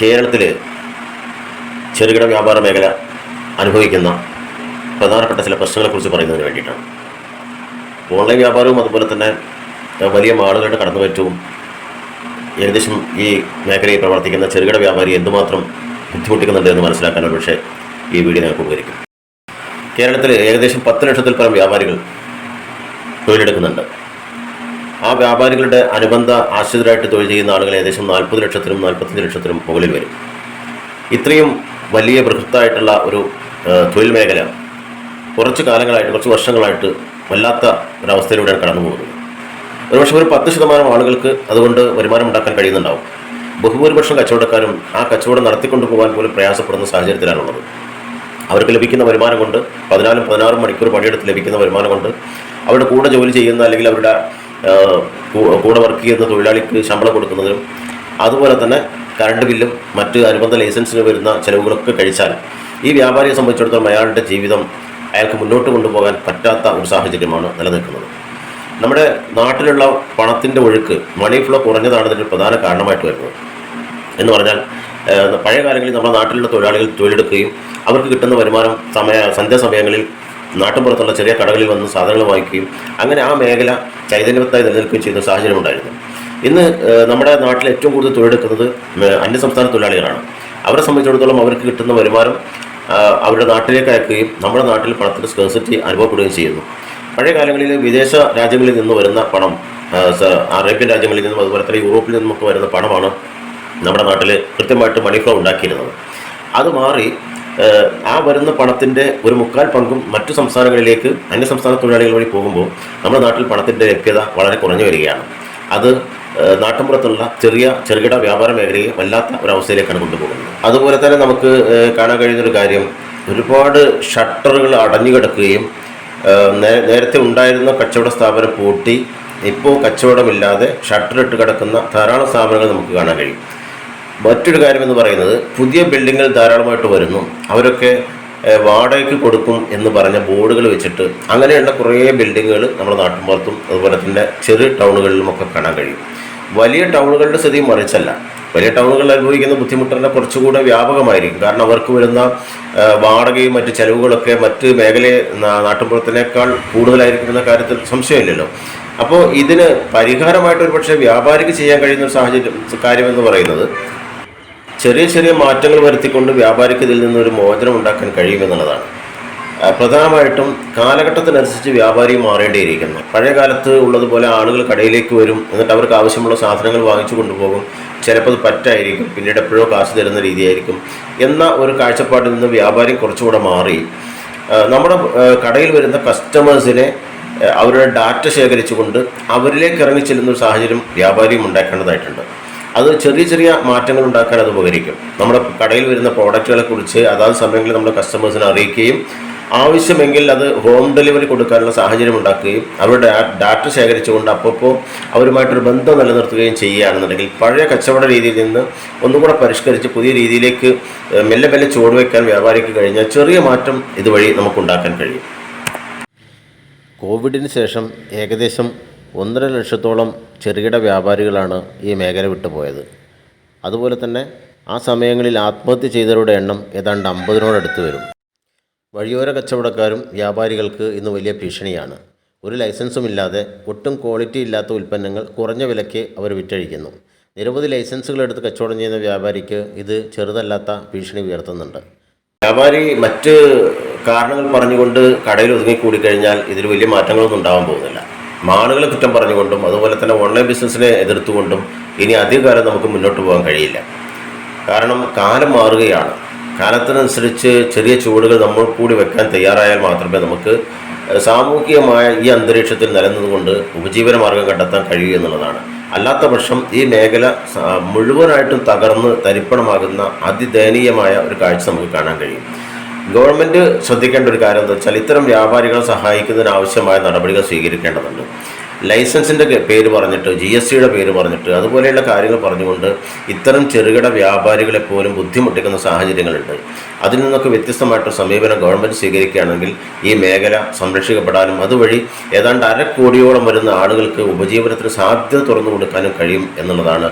കേരളത്തിൽ ചെറുകിട വ്യാപാര മേഖല അനുഭവിക്കുന്ന പ്രധാനപ്പെട്ട ചില പ്രശ്നങ്ങളെക്കുറിച്ച് പറയുന്നതിന് വേണ്ടിയിട്ടാണ്. ഓൺലൈൻ വ്യാപാരവും അതുപോലെ തന്നെ വലിയ മാളുകളുടെ കടന്നുപറ്റവും ഏകദേശം ഈ മേഖലയിൽ പ്രവർത്തിക്കുന്ന ചെറുകിട വ്യാപാരി എന്തുമാത്രം ബുദ്ധിമുട്ടിക്കുന്നുണ്ട് എന്ന് മനസ്സിലാക്കാൻ ഒരു പക്ഷേ ഈ വീഡിയോ ഞങ്ങൾക്ക് ഉപകരിക്കും കേരളത്തിൽ ഏകദേശം പത്ത് ലക്ഷത്തിൽ പരം വ്യാപാരികൾ തൊഴിലെടുക്കുന്നുണ്ട്. ആ വ്യാപാരികളുടെ അനുബന്ധ ആശ്രിതരായിട്ട് തൊഴിൽ ചെയ്യുന്ന ആളുകൾ ഏകദേശം നാൽപ്പത് ലക്ഷത്തിനും നാൽപ്പത്തഞ്ച് ലക്ഷത്തിനും മുകളിൽ വരും. ഇത്രയും വലിയ ബൃഹത്തായിട്ടുള്ള ഒരു തൊഴിൽ മേഖല കുറച്ച് കാലങ്ങളായിട്ട് കുറച്ച് വർഷങ്ങളായിട്ട് വല്ലാത്ത ഒരവസ്ഥയിലൂടെയാണ് കടന്നു പോകുന്നത് ഒരുപക്ഷെ ഒരു പത്ത് ശതമാനം ആളുകൾക്ക് അതുകൊണ്ട് വരുമാനം ഉണ്ടാക്കാൻ കഴിയുന്നുണ്ടാവും. ബഹുഭൂരിപക്ഷം കച്ചവടക്കാരും ആ കച്ചവടം നടത്തിക്കൊണ്ടു പോകാൻ പോലും പ്രയാസപ്പെടുന്ന സാഹചര്യത്തിലാണുള്ളത്. അവർക്ക് ലഭിക്കുന്ന വരുമാനം കൊണ്ട് പതിനാലും പതിനാറും മണിക്കൂർ പണിയെടുത്ത് ലഭിക്കുന്ന വരുമാനം കൊണ്ട് അവരുടെ കൂടെ ജോലി ചെയ്യുന്ന അല്ലെങ്കിൽ അവരുടെ കൂടെ വർക്ക് ചെയ്യുന്ന തൊഴിലാളിക്ക് ശമ്പളം കൊടുക്കുന്നതിനും അതുപോലെ തന്നെ കറണ്ട് ബില്ലും മറ്റ് അനുബന്ധ ലൈസൻസിന് വരുന്ന ചിലവുകളൊക്കെ കഴിച്ചാൽ ഈ വ്യാപാരിയെ സംബന്ധിച്ചിടത്തോളം അയാളുടെ ജീവിതം അയാൾക്ക് മുന്നോട്ട് കൊണ്ടുപോകാൻ പറ്റാത്ത ഒരു സാഹചര്യമാണ് നിലനിൽക്കുന്നത്. നമ്മുടെ നാട്ടിലുള്ള പണത്തിന്റെ ഒഴുക്ക് മണി ഫ്ലോ കുറഞ്ഞതാണ് ഇതിന്റെ പ്രധാന കാരണമായിട്ട് വരുന്നത്. എന്ന് പറഞ്ഞാൽ പഴയ കാലങ്ങളിൽ നമ്മുടെ നാട്ടിലുള്ള തൊഴിലാളികൾ തൊഴിലെടുക്കുകയും അവർക്ക് കിട്ടുന്ന വരുമാനം സമയ സന്ധ്യാസമയങ്ങളിൽ നാട്ടുപുറത്തുള്ള ചെറിയ കടകളിൽ വന്ന് സാധനങ്ങൾ വാങ്ങിക്കുകയും അങ്ങനെ ആ മേഖല ചൈതന്യവത്തായി നിലനിൽക്കുകയും ചെയ്യുന്ന സാഹചര്യം ഉണ്ടായിരുന്നു. ഇന്ന് നമ്മുടെ നാട്ടിൽ ഏറ്റവും കൂടുതൽ തൊഴിലെടുക്കുന്നത് അന്യസംസ്ഥാന തൊഴിലാളികളാണ്. അവരെ സംബന്ധിച്ചിടത്തോളം അവർക്ക് കിട്ടുന്ന വരുമാനം അവരുടെ നാട്ടിലേക്ക് അയക്കുകയും നമ്മുടെ നാട്ടിൽ പണത്തിന്റെ സ്കേഴ്സിറ്റി അനുഭവപ്പെടുകയും ചെയ്യുന്നു. പഴയ കാലങ്ങളിൽ വിദേശ രാജ്യങ്ങളിൽ നിന്ന് വരുന്ന പണം അറേബ്യൻ രാജ്യങ്ങളിൽ നിന്നും അതുപോലെ തന്നെ യൂറോപ്പിൽ നിന്നുമൊക്കെ വരുന്ന പണമാണ് നമ്മുടെ നാട്ടിൽ കൃത്യമായിട്ട് മണി ഫ്ലോ ഉണ്ടാക്കിയിരുന്നത്. അത് മാറി ആ വരുന്ന പണത്തിന്റെ ഒരു മുക്കാൽ പങ്കും മറ്റു സംസ്ഥാനങ്ങളിലേക്ക് അന്യ സംസ്ഥാന തൊഴിലാളികൾ വഴി പോകുമ്പോൾ നമ്മുടെ നാട്ടിൽ പണത്തിന്റെ ലഭ്യത വളരെ കുറഞ്ഞു വരികയാണ്. അത് നാട്ടിൻപുറത്തുള്ള ചെറിയ ചെറുകിട വ്യാപാര മേഖലയെ വല്ലാത്ത ഒരവസ്ഥയിലേക്കാണ് കൊണ്ടുപോകുന്നത്. അതുപോലെ തന്നെ നമുക്ക് കാണാൻ കഴിയുന്നൊരു കാര്യം ഒരുപാട് ഷട്ടറുകൾ അടഞ്ഞു കിടക്കുകയും നേരത്തെ ഉണ്ടായിരുന്ന കച്ചവട സ്ഥാപനം പൂട്ടി ഇപ്പോൾ കച്ചവടമില്ലാതെ ഷട്ടറിട്ട് കിടക്കുന്ന ധാരാളം സ്ഥാപനങ്ങൾ നമുക്ക് കാണാൻ കഴിയും. മറ്റൊരു കാര്യമെന്ന് പറയുന്നത് പുതിയ ബിൽഡിങ്ങുകൾ ധാരാളമായിട്ട് വരുന്നു. അവരൊക്കെ വാടകയ്ക്ക് കൊടുക്കും എന്ന് പറഞ്ഞ ബോർഡുകൾ വെച്ചിട്ട് അങ്ങനെയുള്ള കുറേ ബിൽഡിങ്ങുകൾ നമ്മുടെ നാട്ടിൻപുറത്തും അതുപോലെ തന്നെ ചെറിയ ടൗണുകളിലുമൊക്കെ കാണാൻ കഴിയും. വലിയ ടൗണുകളുടെ സ്ഥിതി മറിച്ചല്ല. വലിയ ടൗണുകളിൽ അനുഭവിക്കുന്ന ബുദ്ധിമുട്ടെല്ലാം കുറച്ചുകൂടെ വ്യാപകമായിരിക്കും. കാരണം അവർക്ക് വരുന്ന വാടകയും മറ്റ് ചെലവുകളൊക്കെ മറ്റ് മേഖലയെ നാട്ടിൻപുറത്തിനേക്കാൾ കൂടുതലായിരിക്കും എന്ന കാര്യത്തിൽ സംശയമില്ലല്ലോ. അപ്പോൾ ഇതിന് പരിഹാരമായിട്ട് ഒരു പക്ഷേ വ്യാപാരിക്ക് ചെയ്യാൻ കഴിയുന്ന ഒരു സാഹചര്യം കാര്യമെന്ന് പറയുന്നത് ചെറിയ ചെറിയ മാറ്റങ്ങൾ വരുത്തിക്കൊണ്ട് വ്യാപാരിക്ക് ഇതിൽ നിന്നൊരു മോചനം ഉണ്ടാക്കാൻ കഴിയുമെന്നുള്ളതാണ് പ്രധാനമായിട്ടും കാലഘട്ടത്തിനനുസരിച്ച് വ്യാപാരി മാറേണ്ടിയിരിക്കുന്നു. പഴയ കാലത്ത് ഉള്ളതുപോലെ ആളുകൾ കടയിലേക്ക് വരും എന്നിട്ട് അവർക്ക് ആവശ്യമുള്ള സാധനങ്ങൾ വാങ്ങിച്ചു കൊണ്ടുപോകും. ചിലപ്പോൾ അത് പറ്റായിരിക്കും പിന്നീട് എപ്പോഴോ കാശ് തരുന്ന രീതിയായിരിക്കും എന്ന ഒരു കാഴ്ചപ്പാടിൽ നിന്ന് വ്യാപാരി കുറച്ചുകൂടെ മാറി. നമ്മുടെ കടയിൽ വരുന്ന കസ്റ്റമേഴ്സിനെ അവരുടെ ഡാറ്റ ശേഖരിച്ചുകൊണ്ട് അവരിലേക്ക് ഇറങ്ങി ചെല്ലുന്ന ഒരു സാഹചര്യം വ്യാപാരിയും ഉണ്ടാക്കേണ്ടതായിട്ടുണ്ട്. അത് ചെറിയ ചെറിയ മാറ്റങ്ങൾ ഉണ്ടാക്കാൻ അത് ഉപകരിക്കും. നമ്മുടെ കടയിൽ വരുന്ന പ്രോഡക്റ്റുകളെ കുറിച്ച് അതാത് സമയങ്ങളിൽ നമ്മുടെ കസ്റ്റമേഴ്സിനെ അറിയിക്കുകയും ആവശ്യമെങ്കിൽ അത് ഹോം ഡെലിവറി കൊടുക്കാനുള്ള സാഹചര്യം ഉണ്ടാക്കുകയും അവരുടെ ഡാറ്റ ശേഖരിച്ചുകൊണ്ട് അപ്പോൾ അവരുമായിട്ടൊരു ബന്ധം നിലനിർത്തുകയും ചെയ്യുകയാണെന്നുണ്ടെങ്കിൽ പഴയ കച്ചവട രീതിയിൽ നിന്ന് ഒന്നുകൂടെ പരിഷ്കരിച്ച് പുതിയ രീതിയിലേക്ക് മെല്ലെ മെല്ലെ ചുവടുവെക്കാൻ വ്യാപാരിക്ക് കഴിഞ്ഞാൽ ചെറിയ മാറ്റം ഇതുവഴി നമുക്ക് ഉണ്ടാക്കാൻ കഴിയും. കോവിഡിന് ശേഷം ഏകദേശം ഒന്നര ലക്ഷത്തോളം ചെറുകിട വ്യാപാരികളാണ് ഈ മേഖല വിട്ടുപോയത്. അതുപോലെ തന്നെ ആ സമയങ്ങളിൽ ആത്മഹത്യ ചെയ്തവരുടെ എണ്ണം ഏതാണ്ട് അമ്പതിനോടടുത്ത് വരും. വഴിയോര കച്ചവടക്കാരും വ്യാപാരികൾക്ക് ഇന്ന് വലിയ ഭീഷണിയാണ്. ഒരു ലൈസൻസും ഇല്ലാതെ ഒട്ടും ക്വാളിറ്റി ഇല്ലാത്ത ഉൽപ്പന്നങ്ങൾ കുറഞ്ഞ വിലയ്ക്ക് അവർ വിറ്റഴിക്കുന്നു. നിരവധി ലൈസൻസുകൾ എടുത്ത് കച്ചവടം ചെയ്യുന്ന വ്യാപാരിക്ക് ഇത് ചെറുതല്ലാത്ത ഭീഷണി ഉയർത്തുന്നുണ്ട്. വ്യാപാരി മറ്റ് കാരണങ്ങൾ പറഞ്ഞുകൊണ്ട് കടയിൽ ഒതുങ്ങിക്കൂടിക്കഴിഞ്ഞാൽ ഇതിൽ വലിയ മാറ്റങ്ങളൊന്നും ഉണ്ടാവാൻ പോകുന്നില്ല. മാളുകളെ കുറ്റം പറഞ്ഞുകൊണ്ടും അതുപോലെ തന്നെ ഓൺലൈൻ ബിസിനസ്സിനെ എതിർത്തുകൊണ്ടും ഇനി അധികകാലം നമുക്ക് മുന്നോട്ട് പോകാൻ കഴിയില്ല. കാരണം കാലം മാറുകയാണ്. കാലത്തിനനുസരിച്ച് ചെറിയ ചുവടുകൾ നമ്മൾ കൂടി വെക്കാൻ തയ്യാറായാൽ മാത്രമേ നമുക്ക് സാമൂഹികമായ ഈ അന്തരീക്ഷത്തിൽ നിലനിന്നുകൊണ്ട് ഉപജീവന മാർഗം കണ്ടെത്താൻ കഴിയൂ എന്നുള്ളതാണ്. അല്ലാത്ത പക്ഷം ഈ മേഖല മുഴുവനായിട്ടും തകർന്ന് തരിപ്പണമാകുന്ന അതിദയനീയമായ ഒരു കാഴ്ച നമുക്ക് കാണാൻ കഴിയും. ഗവൺമെന്റ് ശ്രദ്ധിക്കേണ്ട ഒരു കാര്യം എന്താ വെച്ചാൽ ഇത്തരം വ്യാപാരികളെ സഹായിക്കുന്നതിന് ആവശ്യമായ നടപടികൾ സ്വീകരിക്കേണ്ടതുണ്ട്. ലൈസൻസിന്റെ പേര് പറഞ്ഞിട്ട് ജി എസ് ടിയുടെ പേര് പറഞ്ഞിട്ട് അതുപോലെയുള്ള കാര്യങ്ങൾ പറഞ്ഞുകൊണ്ട് ഇത്തരം ചെറുകിട വ്യാപാരികളെ പോലും ബുദ്ധിമുട്ടിക്കുന്ന സാഹചര്യങ്ങളുണ്ട്. അതിൽ നിന്നൊക്കെ വ്യത്യസ്തമായിട്ടൊരു സമീപനം ഗവൺമെന്റ് സ്വീകരിക്കുകയാണെങ്കിൽ ഈ മേഖല സംരക്ഷിക്കപ്പെടാനും അതുവഴി ഏതാണ്ട് അര കോടിയോളം വരുന്ന ആളുകൾക്ക് ഉപജീവനത്തിന് സാധ്യത തുറന്നു കൊടുക്കാനും കഴിയും എന്നുള്ളതാണ്.